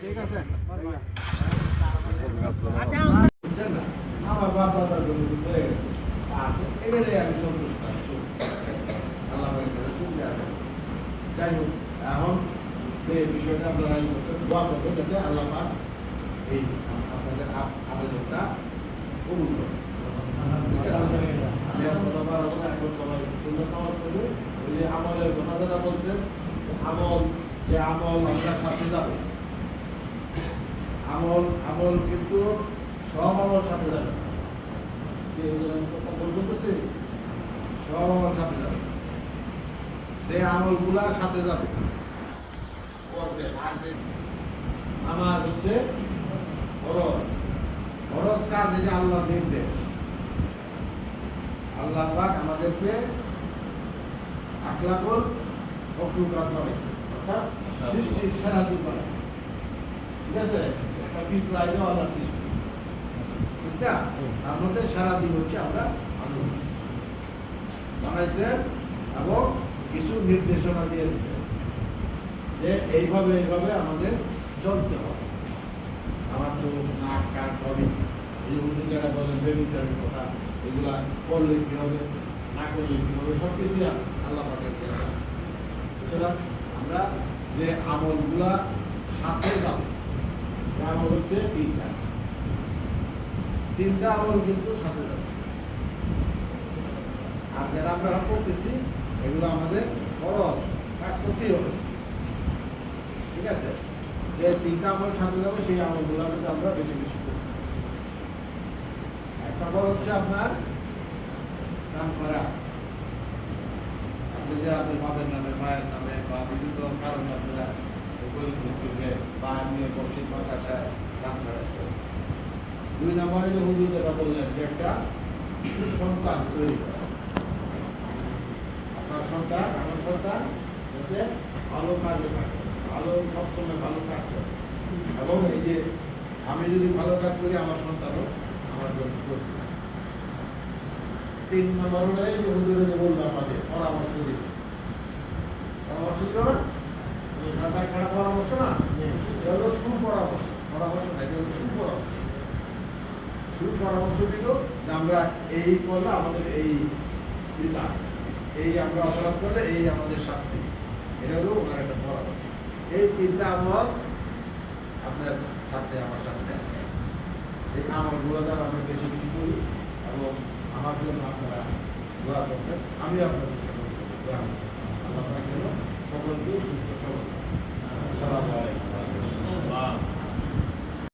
ঠিক আছে বুঝছেন না? আমার বাপ দাদার জন্য কিন্তু হয়ে গেছে আছে এটাই আমি সন্তুষ্ট আছি। আল্লাহ পাকের কাছে শুকরিয়া আদায় করি। যাই হোক এখন যে বিষয়টা আপনারা এই বছর দোয়া করবেন যাতে আল্লাহ পাক এই আপনাদের আবেদনটা কবুল করে আমি আর কথা এখন সবাই সুন্দর। ওই যে আমলের কথা যারা বলছেন, আমল যে আমল আমরা সাথে যাবে আমল আমল কিন্তু সব আমল সাথে যাবে কথা বলতেছি সব আমল সাথে যাবে। যে আমলগুলা সাথে যাবে। আমার হচ্ছে খরচ খরচ কাজ এটা আল্লাহর নির্দেশ আল্লাহ পাক আমাদেরকে আখলাকুল অক্লুকাত বানাইছে অর্থাৎ সৃষ্টির সেরা যুগ বানাইছে। ঠিক আছে? একটা বিপ্লব আল্লাহ সৃষ্টি। ঠিক না? তার মধ্যে সারা দিন হচ্ছে আমরা মানুষ। বানাইছে এবং কিছু নির্দেশনা দিয়ে দিছে যে এইভাবে এইভাবে আমাদের চলতে হবে। আমার চোখ, নাক, কান সবই এই যারা বলেন বেবিচারের কথা, এগুলা করলে কি হবে, না করলে কি হবে সব কিছুই আল্লাহ পাকের দেওয়া। সুতরাং আমরা যে আমলগুলা সাথে যাব আমল হচ্ছে তিনটা। তিনটা আমল কিন্তু সাথে যাবে আর যারা আমরা করতেছি, এগুলো আমাদের খরচ কাজ করতেই হবে। ঠিক আছে? যে তিনটা আমল সাথে যাবে, সেই আমলগুলো কিন্তু আমরা বেশি বেশি করি এক নম্বর হচ্ছে আপনার দান করা। আপনি যে আপনি বাবার নামে, মায়ের নামে বা বিভিন্ন কারণে আপনারা গরিব মিস্ত্রিকে বা এমনি পশ্চিম মাদ্রাসায় দান করা দুই নম্বরে যে হুজুর বললেন যে একটা সন্তান তৈরি করা। আমার সন্তান যাতে ভালো কাজে থাকে ভালো সবসময় ভালো কাজ করে। এবং এই যে আমি যদি ভালো কাজ করি আমার সন্তানও আমার জন্য করবে। তিন নম্বর হলো যে হুজুরে আমাদের পরামর্শ দিতে। পরামর্শ দিল না? না খারাপ পরামর্শ না? এটা হলো সুপরামর্শ। পরামর্শ না এটা হলো সুপরামর্শ। সুপরামর্শ দিল যে আমরা এই করলে আমাদের এই রিজাল্ট এই আমরা অপরাধ করলে এই আমাদের শাস্তি। এটা হলো ওনার একটা পরামর্শ এই তিনটা আমল আপনার সাথে আমার সাথে এই আমলগুলো দ্বারা আমরা বেশি বেশি করি এবং আমার জন্য আপনারা দোয়া করবেন। আমি আপনাদের সাথে দোয়া